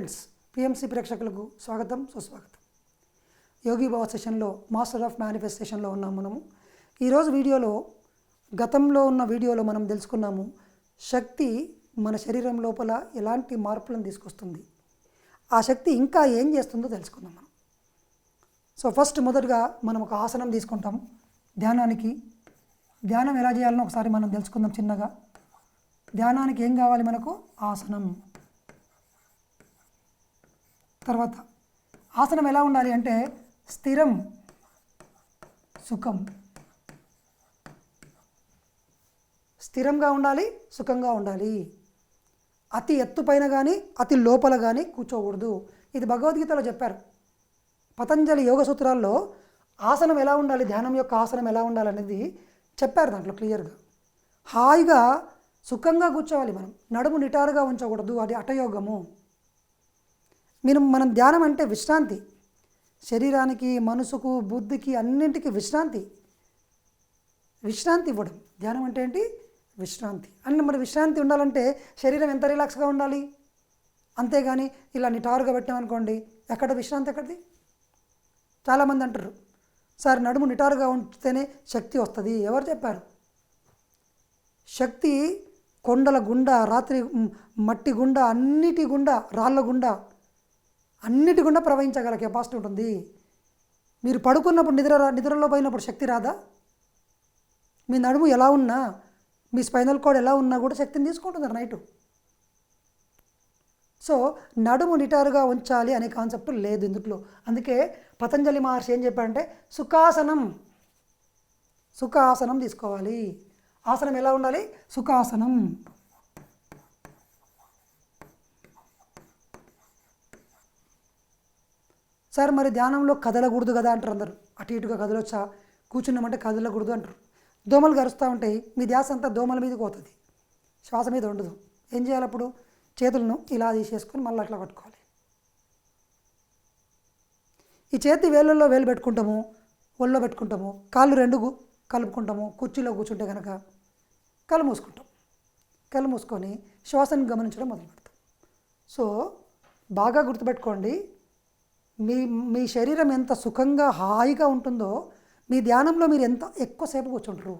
Friends PMC ప్రేక్షకులకు స్వాగతం సుస్వాగతం. యోగి భావ సెషన్లో మాస్టర్ ఆఫ్ మేనిఫెస్టేషన్లో ఉన్నాం మనము. ఈరోజు వీడియోలో గతంలో ఉన్న వీడియోలో మనం తెలుసుకున్నాము శక్తి మన శరీరం లోపల ఎలాంటి మార్పులను తీసుకొస్తుంది. ఆ శక్తి ఇంకా ఏం చేస్తుందో తెలుసుకుందాం మనం. సో ఫస్ట్ మొదటగా మనం ఒక ఆసనం తీసుకుంటాం. ధ్యానానికి ధ్యానం ఎలా చేయాలనో ఒకసారి మనం తెలుసుకుందాం చిన్నగా. ధ్యానానికి ఏం కావాలి మనకు? ఆసనం. తర్వాత ఆసనం ఎలా ఉండాలి అంటే స్థిరం సుఖం. స్థిరంగా ఉండాలి సుఖంగా ఉండాలి. అతి ఎత్తుపైన కానీ అతి లోపల కానీ కూర్చోకూడదు. ఇది భగవద్గీతలో చెప్పారు. పతంజలి యోగ సూత్రాల్లో ఆసనం ఎలా ఉండాలి ధ్యానం యొక్క ఆసనం ఎలా ఉండాలనేది చెప్పారు దాంట్లో క్లియర్గా. హాయిగా సుఖంగా కూర్చోవాలి మనం. నడుము నిటారుగా ఉంచకూడదు అది అటయోగము. మీరు మనం ధ్యానం అంటే విశ్రాంతి. శరీరానికి మనసుకు బుద్ధికి అన్నింటికి విశ్రాంతి. విశ్రాంతి ఇవ్వడం. ధ్యానం అంటే ఏంటి? విశ్రాంతి. అన్ని మరి విశ్రాంతి ఉండాలంటే శరీరం ఎంత రిలాక్స్గా ఉండాలి? అంతేగాని ఇలా నిటారుగా పెట్టామనుకోండి ఎక్కడ విశ్రాంతి ఎక్కడిది? చాలామంది అంటారు సార్ నడుము నిటారుగా ఉంచితేనే శక్తి వస్తుంది. ఎవరు చెప్పారు? శక్తి కొండల గుండా రాత్రి మట్టి గుండా అన్నిటి గుండా రాళ్ళ గుండా అన్నిటి గుండా ప్రవహించగల కెపాసిటీ ఉంటుంది. మీరు పడుకున్నప్పుడు నిద్ర రా- నిద్రలో పోయినప్పుడు శక్తి రాదా? మీ నడుము ఎలా ఉన్నా మీ స్పైనల్ కోడ్ ఎలా ఉన్నా కూడా శక్తిని తీసుకుంటుంది నైటు. సో నడుము నిటారుగా ఉంచాలి అనే కాన్సెప్ట్ లేదు ఇందులో. అందుకే పతంజలి మహర్షి ఏం చెప్పాడంటే సుఖాసనం. సుఖాసనం తీసుకోవాలి. ఆసనం ఎలా ఉండాలి? సుఖాసనం. సార్ మరి ధ్యానంలో కదలకూడదు కదా అంటారు అందరు. అటు ఇటుగా కదలొచ్చా? కూర్చున్నామంటే కదలకూడదు అంటారు. దోమలు గరుస్తూ ఉంటాయి. మీ ధ్యాస అంతా దోమల మీదకి పోతుంది. శ్వాస మీద ఉండదు. ఏం చేయాలి అప్పుడు? చేతులను ఇలా తీసేసుకొని మళ్ళీ అట్లా పట్టుకోవాలి. ఈ చేతి వేళ్ళల్లో వేలు పెట్టుకుంటాము ఒళ్ళో పెట్టుకుంటాము కాళ్ళు రెండు కలుపుకుంటాము కుర్చీలో కూర్చుంటే కనుక కళ్ళు మూసుకుంటాం. కళ్ళు మూసుకొని శ్వాసను గమనించడం మొదలు పెడతాం సో బాగా గుర్తుపెట్టుకోండి. మీ మీ శరీరం ఎంత సుఖంగా హాయిగా ఉంటుందో మీ ధ్యానంలో మీరు ఎంత ఎక్కువసేపు కూర్చుంటారు?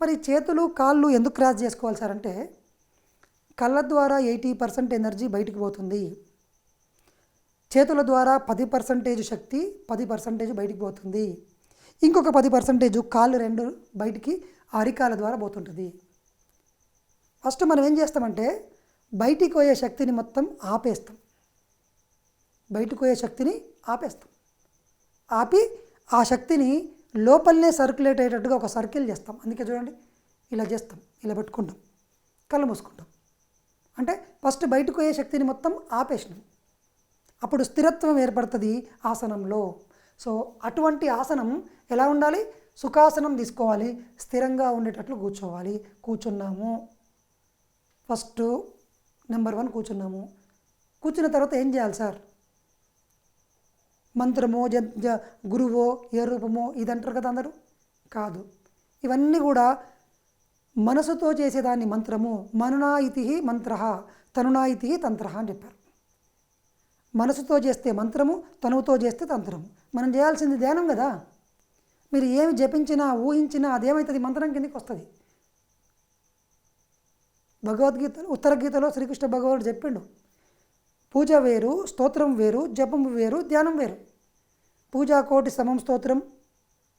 మరి చేతులు కాళ్ళు ఎందుకు క్రాస్ చేసుకోవాలి సార్ అంటే కళ్ళ ద్వారా ఎయిటీ పర్సెంట్ ఎనర్జీ బయటికి పోతుంది. చేతుల ద్వారా పది పర్సెంటేజ్ శక్తి పది పర్సెంటేజ్ బయటికి పోతుంది. ఇంకొక పది పర్సెంటేజ్ కాళ్ళు రెండు బయటికి అరికాల ద్వారా పోతుంటుంది. ఫస్ట్ మనం ఏం చేస్తామంటే బయటికి పోయే శక్తిని మొత్తం ఆపేస్తాం. బయటకు పోయే శక్తిని ఆపేస్తాం. ఆపి ఆ శక్తిని లోపలనే సర్క్యులేట్ అయ్యేటట్టుగా ఒక సర్కిల్ చేస్తాం. అందుకే చూడండి ఇలా చేస్తాం ఇలా పెట్టుకుంటాం కళ్ళు మూసుకుంటాం. అంటే ఫస్ట్ బయటకు పోయే శక్తిని మొత్తం ఆపేసినాం. అప్పుడు స్థిరత్వం ఏర్పడుతుంది ఆసనంలో. సో అటువంటి ఆసనం ఎలా ఉండాలి? సుఖాసనం తీసుకోవాలి స్థిరంగా ఉండేటట్లు కూర్చోవాలి. కూర్చున్నాము. ఫస్ట్ నెంబర్ వన్ కూర్చున్నాము. కూర్చున్న తర్వాత ఏం చేయాలి సార్? మంత్రమో జ జ గురువో ఏ రూపమో ఇది అంటారు కదా అందరూ? కాదు. ఇవన్నీ కూడా మనసుతో చేసేదాన్ని మంత్రము. మనునా ఇతి మంత్ర తనునా ఇతి తంత్ర అని చెప్పారు. మనసుతో చేస్తే మంత్రము తనువుతో చేస్తే తంత్రము. మనం చేయాల్సింది ధ్యానం కదా. మీరు ఏమి జపించినా ఊహించినా అదేమవుతుంది మంత్రం కిందకి వస్తుంది. భగవద్గీత ఉత్తర గీతలో శ్రీకృష్ణ భగవానుడు చెప్పిండు. పూజ వేరు స్తోత్రం వేరు జపం వేరు ధ్యానం వేరు. పూజా కోటి సమం స్తోత్రం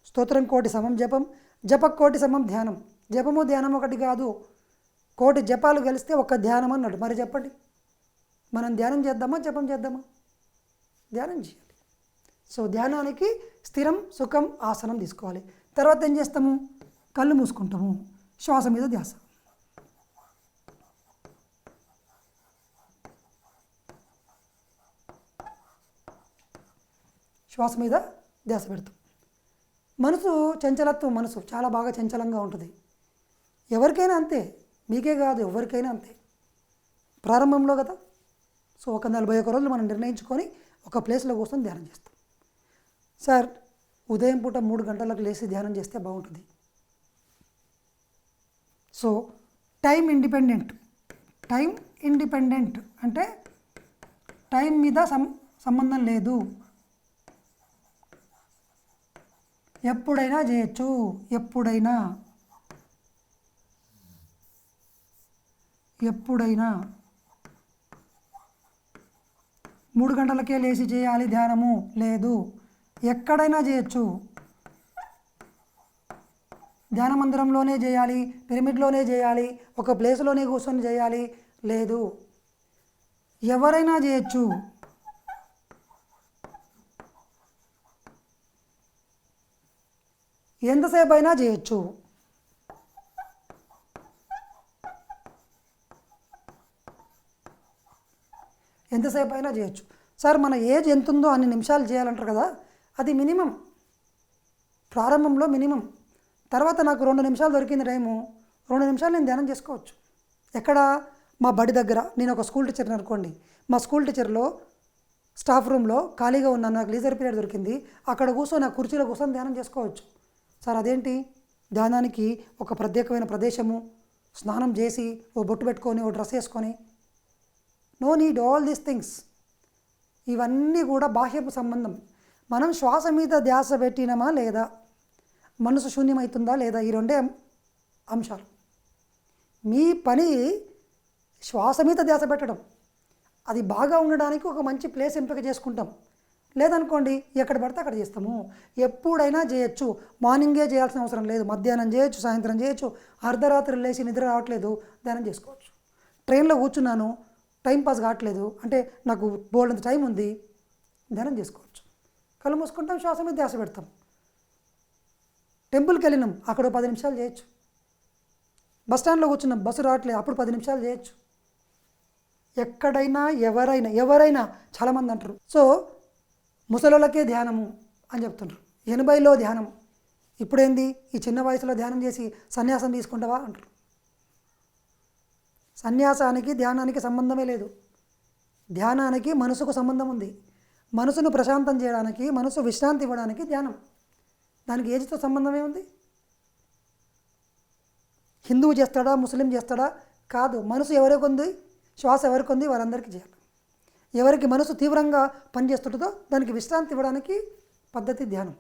స్తోత్రం కోటి సమం జపం జప కోటి సమం ధ్యానం. జపము ధ్యానం ఒకటి కాదు. కోటి జపాలు కలిస్తే ఒక ధ్యానం అన్నాడు. మరి చెప్పండి. మనం ధ్యానం చేద్దామా జపం చేద్దామా? ధ్యానం చేయాలి. సో ధ్యానానికి స్థిరం సుఖం ఆసనం తీసుకోవాలి. తర్వాత ఏం చేస్తాము? కళ్ళు మూసుకుంటాము. శ్వాస మీద ధ్యాస. శ్వాస మీద ధ్యాస పెడతాం. మనసు చంచలత్వం మనసు చాలా బాగా చంచలంగా ఉంటుంది. ఎవరికైనా అంతే మీకే కాదు ఎవరికైనా అంతే. ప్రారంభంలో కదా సో ఒక నలభై ఒక్క రోజులు మనం నిర్ణయించుకొని ఒక ప్లేస్లో కూర్చొని ధ్యానం చేస్తాం. సార్ ఉదయం పూట మూడు గంటలకు లేచి ధ్యానం చేస్తే బాగుంటుంది. So time independent. Time independent అంటే టైం మీద సం సంబంధం లేదు. ఎప్పుడైనా చేయొచ్చు. ఎప్పుడైనా. ఎప్పుడైనా. మూడు గంటలకే లేచి చేయాలి ధ్యానము. లేదు. ఎక్కడైనా చేయొచ్చు. ధ్యాన మందిరంలోనే చేయాలి. పిరమిడ్లోనే చేయాలి. ఒక ప్లేస్లోనే కూర్చొని చేయాలి. లేదు. ఎవరైనా చేయొచ్చు. ఎంతసేపు అయినా చేయొచ్చు. ఎంతసేపు అయినా చేయొచ్చు. సార్ మన ఏజ్ ఎంత ఉందో అన్ని నిమిషాలు చేయాలంటారు కదా అది మినిమం. ప్రారంభంలో మినిమం. తర్వాత నాకు రెండు నిమిషాలు దొరికింది టైము రెండు నిమిషాలు నేను ధ్యానం చేసుకోవచ్చు. ఎక్కడ? మా బడి దగ్గర. నేను ఒక స్కూల్ టీచర్ని అనుకోండి. మా స్కూల్ టీచర్లో స్టాఫ్ రూమ్లో ఖాళీగా ఉన్నాను నాకు లీజర్ పీరియడ్ దొరికింది. అక్కడ కూర్చొని నా కుర్చీలో కూర్చొని ధ్యానం చేసుకోవచ్చు. సార్ అదేంటి? ధ్యానానికి ఒక ప్రత్యేకమైన ప్రదేశము. స్నానం చేసి ఓ బొట్టు పెట్టుకొని ఓ డ్రెస్ వేసుకొని. No need all these things. ఇవన్నీ కూడా బాహ్యపు సంబంధం. మనం శ్వాస మీద ధ్యాస పెట్టినమా లేదా? మనసు శూన్యమవుతుందా లేదా? ఈ రెండే అంశాలు. మీ పని శ్వాస మీద ధ్యాస పెట్టడం. అది బాగా ఉండడానికి ఒక మంచి ప్లేస్ ఎంపిక చేసుకుంటాం. లేదనుకోండి ఎక్కడ పడితే అక్కడ చేస్తాము. ఎప్పుడైనా చేయొచ్చు. మార్నింగే చేయాల్సిన అవసరం లేదు. మధ్యాహ్నం చేయొచ్చు సాయంత్రం చేయొచ్చు. అర్ధరాత్రి లేచి నిద్ర రావట్లేదు ధ్యానం చేసుకోవచ్చు. ట్రైన్లో కూర్చున్నాను టైం పాస్ కావట్లేదు అంటే నాకు బోల్డంత టైం ఉంది ధ్యానం చేసుకోవచ్చు. కళ్ళు మూసుకుంటాం శ్వాస మీద ధ్యాస పెడతాం. టెంపుల్కి వెళ్ళినాం అక్కడ పది నిమిషాలు చేయొచ్చు. బస్ స్టాండ్లో కూర్చున్నాం బస్సు రావట్లేదు అప్పుడు పది నిమిషాలు చేయొచ్చు. ఎక్కడైనా ఎవరైనా ఎవరైనా చాలామంది అంటారు. సో ముసలోళ్ళకే ధ్యానము అని చెప్తుండ్రు. ఎనభైలో ధ్యానం ఇప్పుడేంది? ఈ చిన్న వయసులో ధ్యానం చేసి సన్యాసం తీసుకుంటావా అంటారు సన్యాసానికి ధ్యానానికి సంబంధమే లేదు. ధ్యానానికి మనసుకు సంబంధం ఉంది. మనసును ప్రశాంతం చేయడానికి మనసు విశ్రాంతి ఇవ్వడానికి ధ్యానం. దానికి ఏజ్తో సంబంధమే ఉంది? హిందువు చేస్తాడా? ముస్లిం చేస్తాడా? కాదు. మనసు ఎవరికి ఉంది? శ్వాస ఎవరికి ఉంది? వారందరికీ చేయాలి. ఎవరికి మనసు తీవ్రంగా పనిచేస్తుంటుందో దానికి విశ్రాంతి ఇవ్వడానికి పద్ధతి ధ్యానం.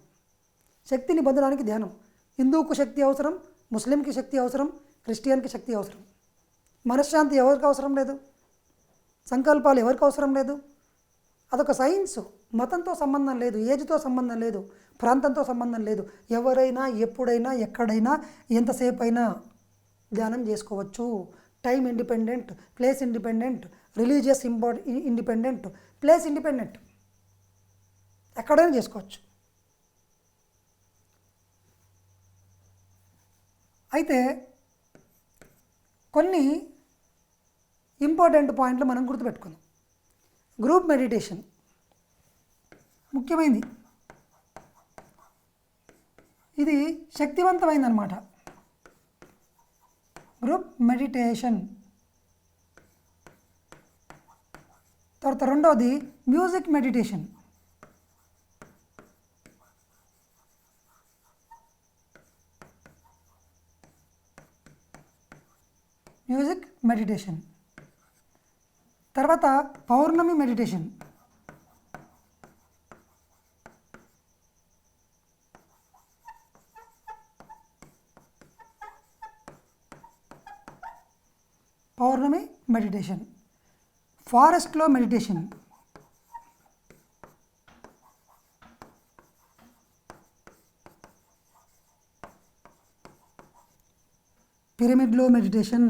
శక్తిని పొందడానికి ధ్యానం. హిందువుకు శక్తి అవసరం ముస్లింకి శక్తి అవసరం క్రిస్టియన్కి శక్తి అవసరం. మనశ్శాంతి ఎవరికి అవసరం లేదు? సంకల్పాలు ఎవరికి అవసరం లేదు? అదొక సైన్స్. మతంతో సంబంధం లేదు ఏజ్తో సంబంధం లేదు ప్రాంతంతో సంబంధం లేదు. ఎవరైనా ఎప్పుడైనా ఎక్కడైనా ఎంతసేపు అయినా ధ్యానం చేసుకోవచ్చు. Time independent place independent religious import independent place independent. ఎక్కడైనా చేసుకోవచ్చు. అయితే కొన్ని ఇంపార్టెంట్ పాయింట్లు మనం గుర్తుపెట్టుకుందాం. గ్రూప్ మెడిటేషన్ ముఖ్యమైనది ఇది శక్తివంతమైందనమాట గ్రూప్ మెడిటేషన్ తర్వాత రెండవది మ్యూజిక్ మెడిటేషన్ మ్యూజిక్ మెడిటేషన్ తర్వాత పౌర్ణమి మెడిటేషన్ పౌర్ణమి మెడిటేషన్ ఫారెస్ట్లో మెడిటేషన్. పిరమిడ్లో మెడిటేషన్.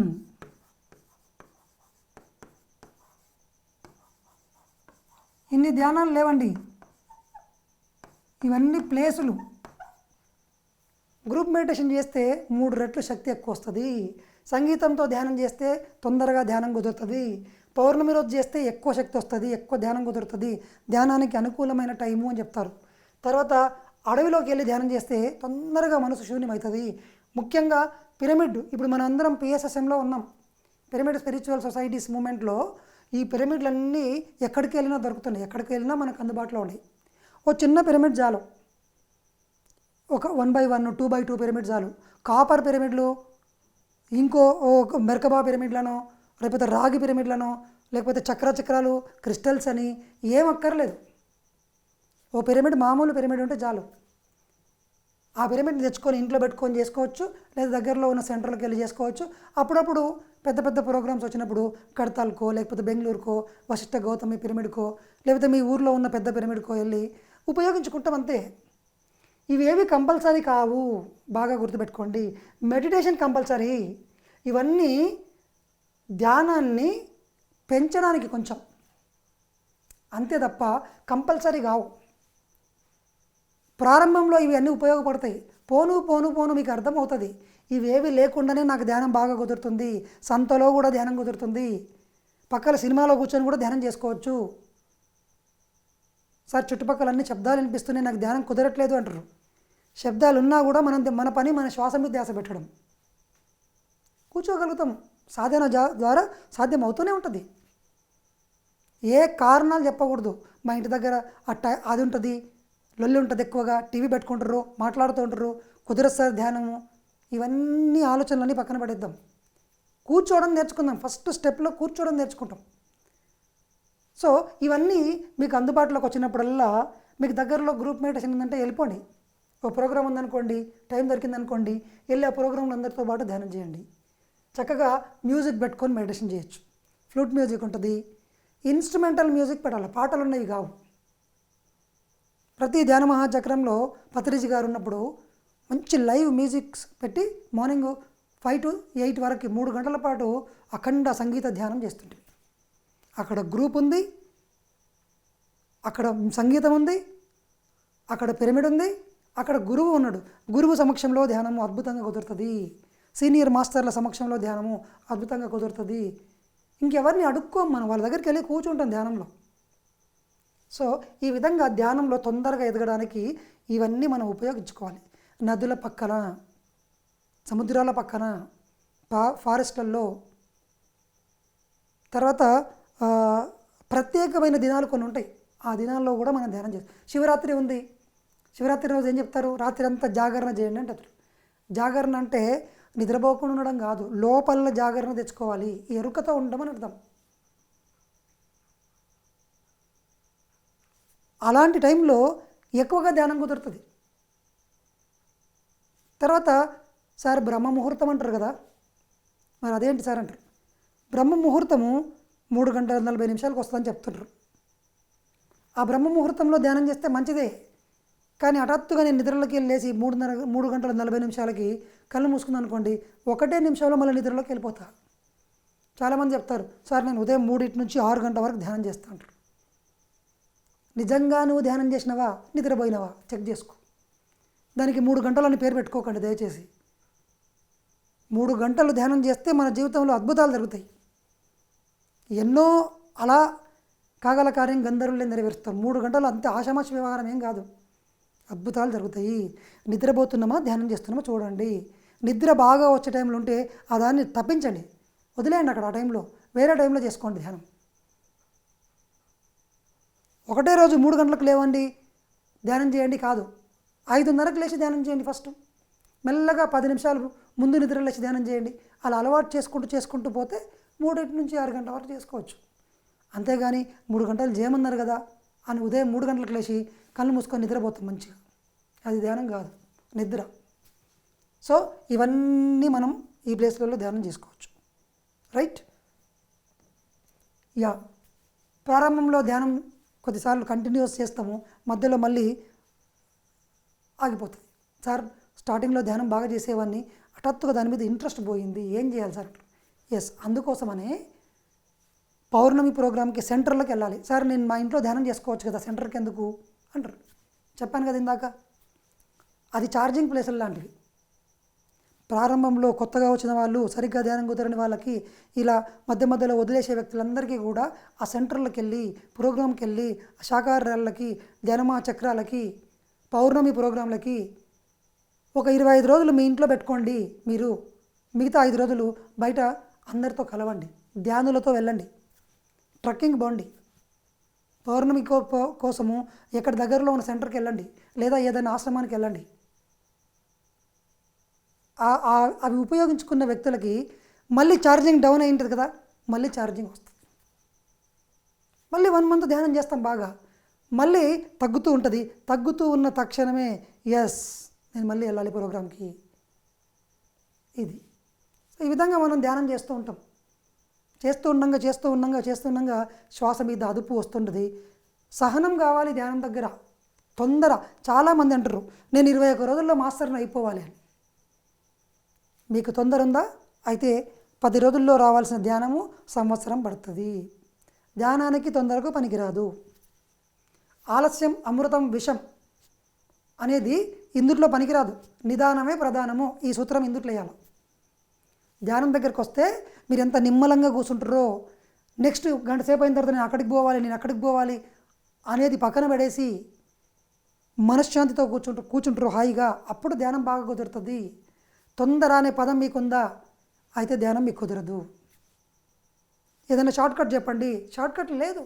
ఇన్ని ధ్యానాలు లేవండి. ఇవన్నీ ప్లేసులు. గ్రూప్ మెడిటేషన్ చేస్తే మూడు రెట్లు శక్తి ఎక్కువ వస్తుంది. సంగీతంతో ధ్యానం చేస్తే తొందరగా ధ్యానం కుదురుతుంది. పౌర్ణమి రోజు చేస్తే ఎక్కువ శక్తి వస్తుంది ఎక్కువ ధ్యానం కుదురుతుంది. ధ్యానానికి అనుకూలమైన టైము అని చెప్తారు. తర్వాత అడవిలోకి వెళ్ళి ధ్యానం చేస్తే తొందరగా మనసు శూన్యమవుతుంది. ముఖ్యంగా పిరమిడ్ ఇప్పుడు మనం అందరం పిఎస్ఎస్ఎంలో ఉన్నాం. పిరమిడ్ స్పిరిచువల్ సొసైటీస్ మూమెంట్లో ఈ పిరమిడ్లన్నీ ఎక్కడికి వెళ్ళినా దొరుకుతున్నాయి. ఎక్కడికి వెళ్ళినా మనకు అందుబాటులో ఉన్నాయి. ఓ చిన్న పిరమిడ్ జాలం. ఒక one by one two by two pyramid జాలు. కాపర్ పిరమిడ్లు ఇంకో ఓ మెర్కబా పిరమిడ్లను లేకపోతే రాగి పిరమిడ్లను లేకపోతే చక్ర చక్రాలు క్రిస్టల్స్ అని ఏం అక్కర్లేదు. ఓ పిరమిడ్ మామూలు పిరమిడ్ ఉంటే చాలు. ఆ పిరమిడ్ని తెచ్చుకొని ఇంట్లో పెట్టుకొని చేసుకోవచ్చు లేదా దగ్గరలో ఉన్న సెంటర్లోకి వెళ్ళి చేసుకోవచ్చు. అప్పుడప్పుడు పెద్ద పెద్ద ప్రోగ్రామ్స్ వచ్చినప్పుడు కడతాల్కో లేకపోతే బెంగళూరుకో వశిష్ఠ గౌతమి పిరమిడ్కో లేకపోతే మీ ఊర్లో ఉన్న పెద్ద పిరమిడ్కో వెళ్ళి ఉపయోగించుకుంటాం అంతే. ఇవేవి కంపల్సరీ కావు. బాగా గుర్తుపెట్టుకోండి. Meditation compulsory. ఇవన్నీ ధ్యానాన్ని పెంచడానికి కొంచెం. అంతే తప్ప కంపల్సరీ కావు. ప్రారంభంలో ఇవి అన్నీ ఉపయోగపడతాయి. పోను పోను పోను మీకు అర్థమవుతుంది. ఇవేవి లేకుండానే నాకు ధ్యానం బాగా కుదురుతుంది. సంతలో కూడా ధ్యానం కుదురుతుంది. పక్కన సినిమాలో కూర్చొని కూడా ధ్యానం చేసుకోవచ్చు. సార్ చుట్టుపక్కల అన్ని శబ్దాలు వినిపిస్తున్నాయి. నాకు ధ్యానం కుదరట్లేదు అంటారు. శబ్దాలు ఉన్నా కూడా మనం మన పని మన శ్వాస మీద ధ్యాస పెట్టడం. కూర్చోగలుగుతాం సాధన జా- ద్వారా సాధ్యం అవుతూనే ఉంటుంది. ఏ కారణాలు చెప్పకూడదు. మా ఇంటి దగ్గర అట్ట అది ఉంటుంది లొల్లి ఉంటుంది ఎక్కువగా టీవీ పెట్టుకుంటారు మాట్లాడుతూ ఉంటారు కుదరదు ధ్యానము ఇవన్నీ ఆలోచనలన్నీ పక్కన పడేద్దాం కూర్చోవడం నేర్చుకుందాం. ఫస్ట్ స్టెప్లో కూర్చోవడం నేర్చుకుంటాం. సో ఇవన్నీ మీకు అందుబాటులోకి వచ్చినప్పుడల్లా మీకు దగ్గరలో గ్రూప్ మెడిటేషన్ ఉందంటే వెళ్ళిపోండి. ఓ ప్రోగ్రామ్ ఉందనుకోండి టైం దొరికిందనుకోండి వెళ్ళి ఆ ప్రోగ్రాంలో అందరితో పాటు ధ్యానం చేయండి. చక్కగా మ్యూజిక్ పెట్టుకొని మెడిటేషన్ చేయొచ్చు. ఫ్లూట్ మ్యూజిక్ ఉంటుంది. ఇన్స్ట్రుమెంటల్ మ్యూజిక్ పెట్టాలి. పాటలు ఉన్నవి కావు. ప్రతి ధ్యాన మహాచక్రంలో పత్రిజీ గారు ఉన్నప్పుడు మంచి లైవ్ మ్యూజిక్స్ పెట్టి మార్నింగ్ ఫైవ్ టు ఎయిట్ వరకు మూడు గంటల పాటు అఖండ సంగీత ధ్యానం చేస్తుంటే. అక్కడ గ్రూప్ ఉంది. అక్కడ సంగీతం ఉంది. అక్కడ పిరమిడ్ ఉంది. అక్కడ గురువు ఉన్నాడు. గురువు సమక్షంలో ధ్యానం అద్భుతంగా కుదురుతుంది. సీనియర్ మాస్టర్ల సమక్షంలో ధ్యానము అద్భుతంగా కుదురుతుంది. ఇంకెవరిని అడుక్కోం మనం? వాళ్ళ దగ్గరికి వెళ్ళి కూర్చుంటాం ధ్యానంలో. సో ఈ విధంగా ధ్యానంలో తొందరగా ఎదగడానికి ఇవన్నీ మనం ఉపయోగించుకోవాలి. నదుల పక్కన సముద్రాల పక్కన పా ఫారెస్ట్లలో. తర్వాత ప్రత్యేకమైన దినాలు కొన్ని ఉంటాయి. ఆ దినాల్లో కూడా మనం ధ్యానం చేస్తాం శివరాత్రి ఉంది. శివరాత్రి రోజు ఏం చెప్తారు? రాత్రి అంతా జాగరణ చేయండి అంటారు. జాగరణ అంటే నిద్రపోకుండా ఉండడం కాదు. లోపల జాగరణ తెచ్చుకోవాలి. ఎరుకతో ఉండమని అర్థం. అలాంటి టైంలో ఎక్కువగా ధ్యానం కుదురుతుంది. తర్వాత సార్ బ్రహ్మ ముహూర్తం అంటారు కదా? మరి అదేంటి సార్ అంటారు? బ్రహ్మ ముహూర్తము మూడు గంటల నలభై నిమిషాలకు వస్తుందని చెప్తుంటారు. ఆ బ్రహ్మ ముహూర్తంలో ధ్యానం చేస్తే మంచిదే. కానీ హఠాత్తుగా నేను నిద్రలోకి వెళ్ళేసి మూడున్నర మూడు గంటల నలభై నిమిషాలకి కళ్ళు మూసుకుంది అనుకోండి ఒకటే నిమిషంలో మళ్ళీ నిద్రలోకి వెళ్ళిపోతా. చాలామంది చెప్తారు సార్ నేను ఉదయం మూడింటి నుంచి ఆరు గంటల వరకు ధ్యానం చేస్తా అంటారు. నిజంగా నువ్వు ధ్యానం చేసినవా? నిద్రపోయినవా? చెక్ చేసుకో. దానికి మూడు గంటలని పేరు పెట్టుకోకండి దయచేసి. మూడు గంటలు ధ్యానం చేస్తే మన జీవితంలో అద్భుతాలు జరుగుతాయి. ఎన్నో అలా కాగల కార్యం గంధర్వులే నెరవేరుస్తారు మూడు గంటలు అంత ఆషామాష వ్యవహారం ఏం కాదు. అద్భుతాలు జరుగుతాయి. నిద్రపోతున్నామా? ధ్యానం చేస్తున్నామా? చూడండి. నిద్ర బాగా వచ్చే టైంలో ఉంటే ఆ దాన్ని తప్పించండి. వదిలేయండి అక్కడ ఆ టైంలో. వేరే టైంలో చేసుకోండి ధ్యానం. ఒకటే రోజు మూడు గంటలకు లేవండి. ధ్యానం చేయండి కాదు. ఐదున్నరకు లేచి ధ్యానం చేయండి ఫస్ట్. మెల్లగా పది నిమిషాలు ముందు నిద్ర లేచి ధ్యానం చేయండి. అలా అలవాటు చేసుకుంటూ చేసుకుంటూ పోతే మూడింటి నుంచి ఆరు గంటల వరకు చేసుకోవచ్చు. అంతేగాని మూడు గంటలు చేయమన్నారు కదా. అని ఉదయం మూడు గంటలకు లేచి కళ్ళు మూసుకొని నిద్రపోతాం మంచిగా. అది ధ్యానం కాదు నిద్ర. సో ఇవన్నీ మనం ఈ ప్లేస్లలో ధ్యానం చేసుకోవచ్చు. రైట్? యా. ప్రారంభంలో ధ్యానం కొద్దిసార్లు కంటిన్యూస్ చేస్తాము మధ్యలో మళ్ళీ ఆగిపోతుంది సార్ స్టార్టింగ్లో ధ్యానం బాగా చేసేవాడిని హఠాత్తుగా దాని మీద ఇంట్రెస్ట్ పోయింది ఏం చేయాలి సార్? ఎస్ అందుకోసమనే పౌర్ణమి ప్రోగ్రామ్కి సెంటర్లోకి వెళ్ళాలి. సార్ నేను మా ఇంట్లో ధ్యానం చేసుకోవచ్చు కదా సెంటర్కి ఎందుకు? అంటారు. చెప్పాను కదా ఇందాక. అది ఛార్జింగ్ ప్లేసులు లాంటివి. ప్రారంభంలో కొత్తగా వచ్చిన వాళ్ళు సరిగ్గా ధ్యానం కుదరని వాళ్ళకి ఇలా మధ్య మధ్యలో వదిలేసే వ్యక్తులందరికీ కూడా ఆ సెంటర్లకు వెళ్ళి ప్రోగ్రామ్కి వెళ్ళి శాకాహారాలకి ధ్యానమా చక్రాలకి పౌర్ణమి ప్రోగ్రాంలకి ఒక ఇరవై ఐదు రోజులు మీ ఇంట్లో పెట్టుకోండి మీరు. మిగతా ఐదు రోజులు బయట అందరితో కలవండి. ధ్యానులతో వెళ్ళండి. ట్రక్కింగ్ బాగుండి పౌర్ణమి కో కోసము ఎక్కడ దగ్గరలో ఉన్న సెంటర్కి వెళ్ళండి. లేదా ఏదైనా ఆశ్రమానికి వెళ్ళండి. అవి ఉపయోగించుకున్న వ్యక్తులకి మళ్ళీ ఛార్జింగ్ డౌన్ అయి ఉంటుంది కదా మళ్ళీ ఛార్జింగ్ వస్తుంది. మళ్ళీ వన్ మంత్ ధ్యానం చేస్తాం బాగా. మళ్ళీ తగ్గుతూ ఉంటుంది. తగ్గుతూ ఉన్న తక్షణమే ఎస్ నేను మళ్ళీ వెళ్ళాలి ప్రోగ్రామ్కి. ఇది. ఈ విధంగా మనం ధ్యానం చేస్తూ ఉంటాం. చేస్తూ ఉండంగా చేస్తూ ఉండంగా చేస్తూ ఉండంగా శ్వాస మీద అదుపు వస్తుంటుంది. సహనం కావాలి ధ్యానం దగ్గర. తొందర. చాలామంది అంటారు నేను ఇరవై ఒక్క రోజుల్లో మాస్టర్ని అయిపోవాలి అని. మీకు తొందర ఉందా? అయితే పది రోజుల్లో రావాల్సిన ధ్యానము సంవత్సరం పడుతుంది. ధ్యానానికి తొందరకు పనికిరాదు. ఆలస్యం అమృతం విషం అనేది ఇందుట్లో పనికిరాదు. నిదానమే ప్రధానము. ఈ సూత్రం ఇందుట్లో వేయాలి. ధ్యానం దగ్గరికి వస్తే మీరు ఎంత నిమ్మలంగా కూర్చుంటారో. నెక్స్ట్ గంట సేపు అయిన తర్వాత నేను అక్కడికి పోవాలి నేను అక్కడికి పోవాలి అనేది పక్కన పడేసి మనశ్శాంతితో కూర్చుంటారు కూర్చుంటారు హాయిగా. అప్పుడు ధ్యానం బాగా కుదురుతుంది. తొందర అనే పదం మీకుందా? అయితే ధ్యానం మీకు కుదరదు. ఏదైనా షార్ట్కట్ చెప్పండి. షార్ట్కట్ లేదు.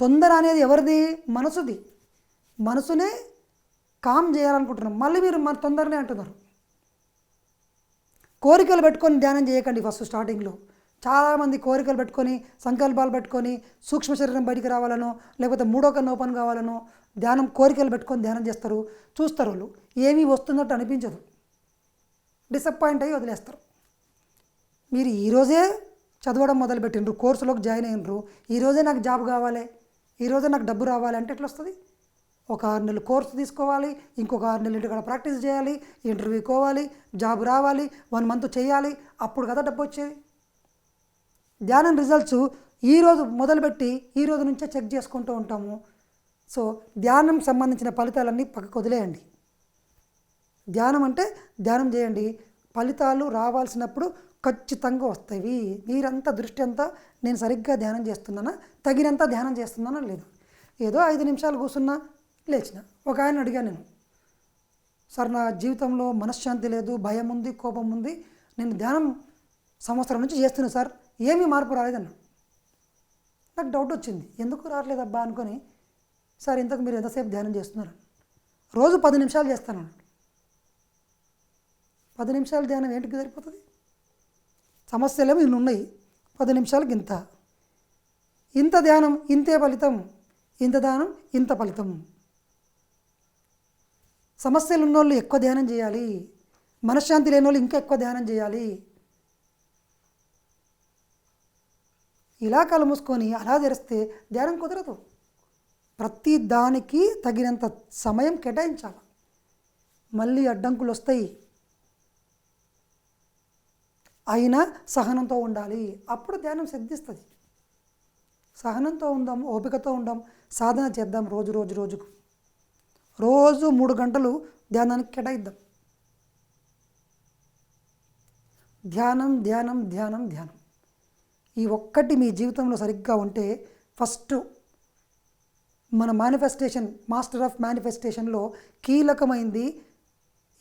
తొందర అనేది ఎవరిది? మనసుది. మనసునే కామ్ చేయాలనుకుంటున్నాం మళ్ళీ మీరు మన తొందరనే అంటున్నారు. కోరికలు పెట్టుకొని ధ్యానం చేయకండి ఫస్ట్ స్టార్టింగ్లో. చాలామంది కోరికలు పెట్టుకొని సంకల్పాలు పెట్టుకొని సూక్ష్మ శరీరం బయటికి రావాలనో లేకపోతే మూడో కన్ను ఓపెన్ కావాలనో ధ్యానం కోరికలు పెట్టుకొని ధ్యానం చేస్తారు. చూస్తారు వాళ్ళు. ఏమీ వస్తున్నట్టు అనిపించదు. డిసప్పాయింట్ అయ్యి వదిలేస్తారు. మీరు ఈరోజే చదవడం మొదలుపెట్టిండ్రు కోర్సులోకి జాయిన్ అయినరు. ఈరోజే నాకు జాబ్ కావాలి. ఈరోజే నాకు డబ్బు రావాలి అంటే ఎట్లా వస్తుంది ఒక ఆరు నెలలు కోర్సు తీసుకోవాలి ఇంకొక ఆరు నెలలు ఇంటికాడ ప్రాక్టీస్ చేయాలి ఇంటర్వ్యూ కోవాలి జాబ్ రావాలి వన్ మంత్ చేయాలి అప్పుడు కదా డబ్బు వచ్చేది. ధ్యానం రిజల్ట్స్ ఈరోజు మొదలుపెట్టి ఈ రోజు నుంచే చెక్ చేసుకుంటూ ఉంటాము. సో ధ్యానం సంబంధించిన ఫలితాలన్నీ పక్కకు వదిలేయండి. ధ్యానం అంటే ధ్యానం చేయండి. ఫలితాలు రావాల్సినప్పుడు ఖచ్చితంగా వస్తాయి. మీరంతా దృష్టి అంతా నేను సరిగ్గా ధ్యానం చేస్తున్నానా? తగినంత ధ్యానం చేస్తున్నానా? లేదు. ఏదో ఐదు నిమిషాలు కూర్చున్నా లేచిన. ఒక ఆయన అడిగాను నేను సార్ నా జీవితంలో మనశ్శాంతి లేదు భయం ఉంది కోపం ఉంది. నేను ధ్యానం సంవత్సరం నుంచి చేస్తున్నాను సార్. ఏమీ మార్పు రాలేదన్నా నాకు డౌట్ వచ్చింది. ఎందుకు రావట్లేదబ్బా? అనుకొని సార్ ఇంతకు మీరు ఎంతసేపు ధ్యానం చేస్తున్నారు? రోజు పది నిమిషాలు చేస్తాను పది నిమిషాలు ధ్యానం ఏంటికి సరిపోతుంది? సమస్యలేమో ఇన్ని ఉన్నాయి. పది నిమిషాలకి ఇంత. ఇంత ధ్యానం ఇంతే ఫలితం. ఇంత ధ్యానం ఇంత ఫలితం. సమస్యలు ఉన్నోళ్ళు ఎక్కువ ధ్యానం చేయాలి. మనశ్శాంతి లేని వాళ్ళు ఇంకా ఎక్కువ ధ్యానం చేయాలి. ఇలా కళ్ళు మూసుకొని అలా తెరిస్తే ధ్యానం కుదరదు. ప్రతి దానికి తగినంత సమయం కేటాయించాలి. మళ్ళీ అడ్డంకులు వస్తాయి. అయినా సహనంతో ఉండాలి. అప్పుడు ధ్యానం సిద్ధిస్తుంది. సహనంతో ఉందాం ఓపికతో ఉందాం సాధన చేద్దాం రోజు రోజు రోజుకు. రోజు మూడు గంటలు ధ్యానానికి కేటాయిద్దాం. ధ్యానం ధ్యానం ధ్యానం ధ్యానం. ఈ ఒక్కటి మీ జీవితంలో సరిగ్గా ఉంటే ఫస్ట్ మన మేనిఫెస్టేషన్ మాస్టర్ ఆఫ్ మేనిఫెస్టేషన్లో కీలకమైంది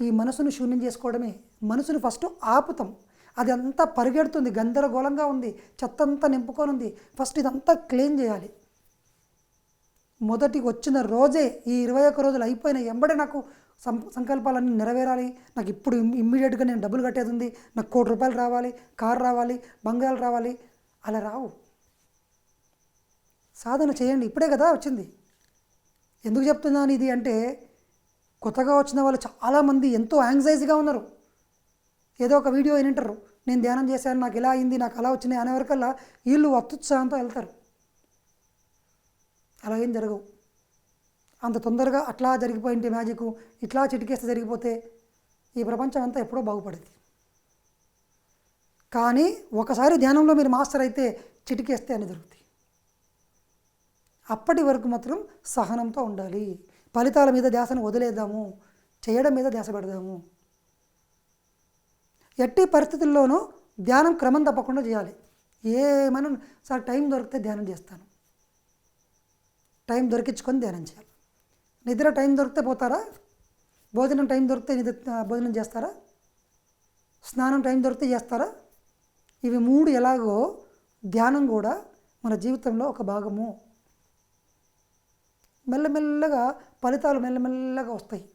ఈ మనసును శూన్యం చేసుకోవడమే. మనసును ఫస్ట్ ఆపుతాం. అది అంతా పరిగెడుతుంది గందరగోళంగా ఉంది చెత్త అంతా నింపుకొని ఉంది ఫస్ట్ ఇదంతా క్లీన్ చేయాలి. మొదటి వచ్చిన రోజే ఈ ఇరవై ఒక్క రోజులు అయిపోయిన ఎంబడే నాకు సం సంకల్పాలన్నీ నెరవేరాలి. నాకు ఇప్పుడు ఇమ్మీడియట్గా నేను డబ్బులు కట్టేది ఉంది. నాకు కోటి రూపాయలు రావాలి కారు రావాలి బంగారాలు రావాలి. అలా రావు. సాధన చేయండి. ఇప్పుడే కదా వచ్చింది. ఎందుకు చెప్తున్నాను ఇది అంటే కొత్తగా వచ్చిన వాళ్ళు చాలామంది ఎంతో యాంగ్జైజీగా ఉన్నారు. ఏదో ఒక వీడియో వింటారు నేను ధ్యానం చేశాను నాకు ఇలా అయింది నాకు అలా వచ్చినాయి అనేవరకల్లా వీళ్ళు అత్యుత్సాహంతో వెళ్తారు. అలా ఏం జరగవు. అంత తొందరగా అట్లా జరిగిపోయింటే మ్యాజిక్ ఇట్లా చిటికేస్తే జరిగిపోతే ఈ ప్రపంచం అంతా ఎప్పుడో బాగుపడేది. కానీ ఒకసారి ధ్యానంలో మీరు మాస్టర్ అయితే చిటికేస్తే అని జరుగుతుంది అప్పటి వరకు మాత్రం సహనంతో ఉండాలి. ఫలితాల మీద ధ్యాసను వదిలేద్దాము. చేయడం మీద ధ్యాస పెడదాము. ఎట్టి పరిస్థితుల్లోనూ ధ్యానం క్రమం తప్పకుండా చేయాలి. ఏమైనా సార్ టైం దొరికితే ధ్యానం చేస్తాను. టైం దొరికించుకొని ధ్యానం చేయాలి నిద్ర టైం దొరికితే పోతారా? భోజనం టైం దొరికితే నిద్ర భోజనం చేస్తారా? స్నానం టైం దొరికితే చేస్తారా? ఇవి మూడు ఎలాగో ధ్యానం కూడా మన జీవితంలో ఒక భాగము. మెల్లమెల్లగా ఫలితాలు మెల్లమెల్లగా వస్తాయి.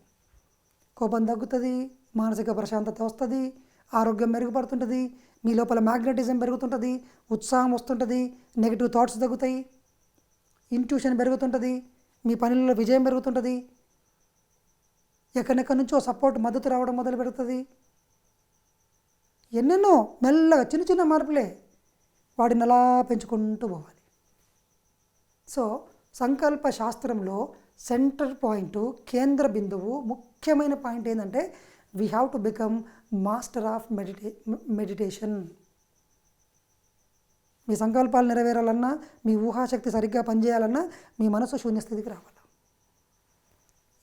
కోపం తగ్గుతుంది మానసిక ప్రశాంతత వస్తుంది ఆరోగ్యం మెరుగుపడుతుంటుంది మీ లోపల మ్యాగ్నెటిజం పెరుగుతుంటుంది ఉత్సాహం వస్తుంటుంది నెగిటివ్ థాట్స్ తగ్గుతాయి ఇంట్యూషన్ పెరుగుతుంటుంది మీ పనులలో విజయం పెరుగుతుంటుంది. ఎక్కడెక్కడి నుంచో సపోర్ట్ మద్దతు రావడం మొదలు పెడుతుంది. ఎన్నెన్నో మెల్లగా చిన్న చిన్న మార్పులే వాటిని అలా పెంచుకుంటూ పోవాలి. సో సంకల్ప శాస్త్రంలో సెంటర్ పాయింట్ కేంద్ర బిందువు ముఖ్యమైన పాయింట్ ఏంటంటే we have to become master of medita meditation మీ సంకల్పాలు నెరవేరాలన్నా మీ ఊహాశక్తి సరిగ్గా పనిచేయాలన్నా మీ మనసు శూన్యస్థితికి రావాలి.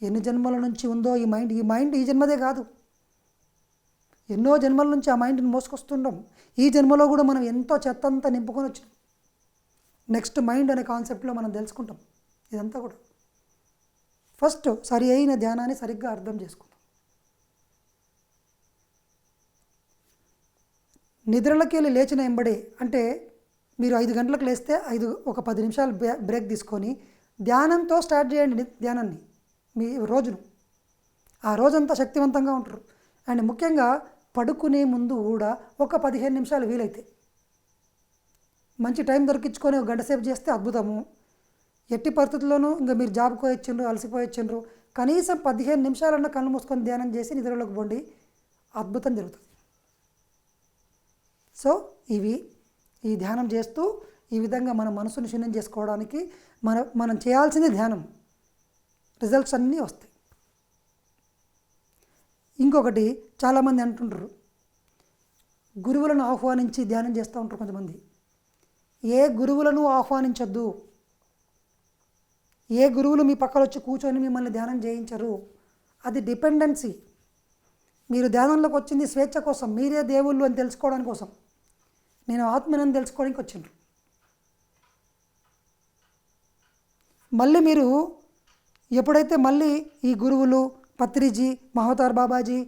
ఎన్ని జన్మల నుంచి ఉందో ఈ మైండ్ ఈ మైండ్ ఈ జన్మదే కాదు. ఎన్నో జన్మల నుంచి ఆ మైండ్ని మోసుకొస్తుండం. ఈ జన్మలో కూడా మనం ఎంతో చెత్త అంతా నింపుకొని వచ్చినాం. నెక్స్ట్ మైండ్ అనే కాన్సెప్ట్లో మనం తెలుసుకుంటాం. ఇదంతా కూడా. ఫస్ట్ సరి అయిన ధ్యానాన్ని సరిగ్గా అర్థం చేసుకుందాం. నిద్రలకెళ్ళి లేచిన ఎంబడే అంటే మీరు ఐదు గంటలకు లేస్తే ఐదు ఒక పది నిమిషాలు బ్రే- బ్రేక్ తీసుకొని ధ్యానంతో స్టార్ట్ చేయండి ధ్యానాన్ని మీ రోజును. ఆ రోజంతా శక్తివంతంగా ఉంటారు. అండ్ ముఖ్యంగా పడుకునే ముందు కూడా ఒక పదిహేను నిమిషాలు వీలైతే. మంచి టైం దొరికించుకొని ఒక గంట సేపు చేస్తే అద్భుతము. ఎట్టి పరిస్థితుల్లోనూ ఇంకా మీరు జాబ్కి వచ్చిండ్రు అలసిపోయి కనీసం పదిహేను నిమిషాలన్నా కళ్ళు మూసుకొని ధ్యానం చేసి నిద్రలోకి పోండి. అద్భుతం జరుగుతుంది. సో ఇవి ఈ ధ్యానం చేస్తూ ఈ విధంగా మన మనసును శూన్యం చేసుకోవడానికి మన మనం చేయాల్సింది ధ్యానం. రిజల్ట్స్ అన్నీ వస్తాయి. ఇంకొకటి చాలామంది అంటుంటారు గురువులను ఆహ్వానించి ధ్యానం చేస్తూ ఉంటారు కొంతమంది. ఏ గురువులను ఆహ్వానించొద్దు? ఏ గురువులు మీ పక్కన వచ్చి కూర్చొని మిమ్మల్ని ధ్యానం చేయించరు? అది డిపెండెన్సీ. మీరు ధ్యానంలోకి వచ్చింది స్వేచ్ఛ కోసం మీరే దేవుళ్ళు అని తెలుసుకోవడానికి కోసం. నేను ఆత్మనని తెలుసుకోవడానికి వచ్చిండ్రు. మళ్ళీ మీరు ఎప్పుడైతే మళ్ళీ ఈ గురువులు పత్రిజీ మహోతార్ బాబాజీ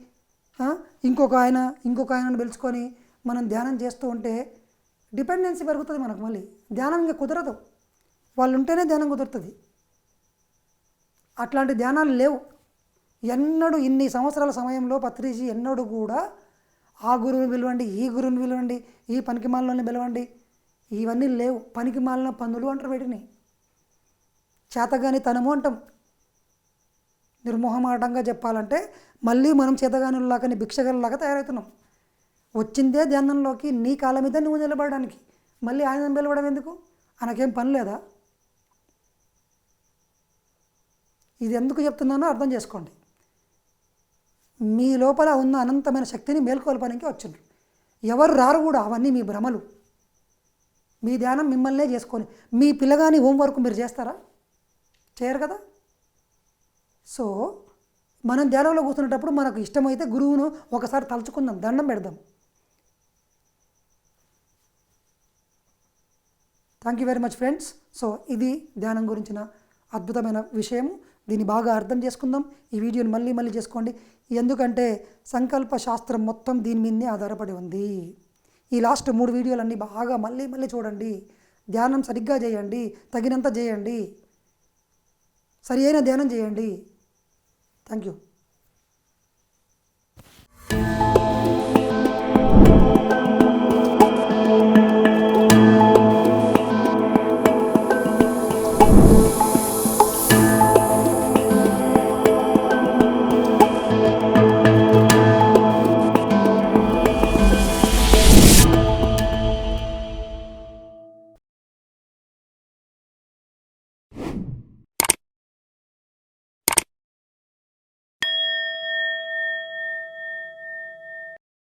ఇంకొక ఆయన ఇంకొక ఆయనను పిలుచుకొని మనం ధ్యానం చేస్తూ ఉంటే డిపెండెన్సీ పెరుగుతుంది మనకు మళ్ళీ. ధ్యానం ఇంకా కుదరదు. వాళ్ళు ఉంటేనే ధ్యానం కుదురుతుంది. అట్లాంటి ధ్యానాలు లేవు. ఎన్నడూ ఇన్ని సంవత్సరాల సమయంలో పత్రిజీ ఎన్నడూ కూడా ఆ గురువుని పిలవండి ఈ గురువుని పిలవండి ఈ పనికిమాలని పిలవండి. ఇవన్నీ లేవు. పనికిమాలిన పనులు అంటారు వీటిని. చేతగాని తనము అంటాం. నిర్మోహమాటంగా చెప్పాలంటే మళ్ళీ మనం చేతగానిలాగాని భిక్షగలలాగా తయారవుతున్నాం. వచ్చిందే ధ్యానంలోకి నీ కాళ్ళ మీద నువ్వు నిలబడడానికి. మళ్ళీ ఆయన పిలవడం ఎందుకు? ఆయనకేం పని లేదా? ఇది ఎందుకు చెప్తున్నానో అర్థం చేసుకోండి. మీ లోపల ఉన్న అనంతమైన శక్తిని మేల్కొల్పడానికి వచ్చిండ్రు ఎవరు రారు కూడా అవన్నీ మీ భ్రమలు. మీ ధ్యానం మిమ్మల్నే చేసుకొని మీ పిల్లగాని హోంవర్క్ మీరు చేస్తారా? చేయరు కదా? సో మనం ధ్యానంలో కూర్చునేటప్పుడు మనకు ఇష్టమైతే గురువును ఒకసారి తలుచుకుందాం దండం పెడదాం. Thank you very much friends so ఇది ధ్యానం గురించిన అద్భుతమైన విషయం దీన్ని బాగా అర్థం చేసుకుందాం. ఈ వీడియోని మళ్ళీ మళ్ళీ చేసుకోండి. ఎందుకంటే సంకల్ప శాస్త్రం మొత్తం దీని మీదనే ఆధారపడి ఉంది. ఈ లాస్ట్ మూడు వీడియోలన్నీ బాగా మళ్ళీ మళ్ళీ చూడండి. ధ్యానం సరిగ్గా చేయండి. తగినంత చేయండి. సరి అయిన ధ్యానం చేయండి. Thank you.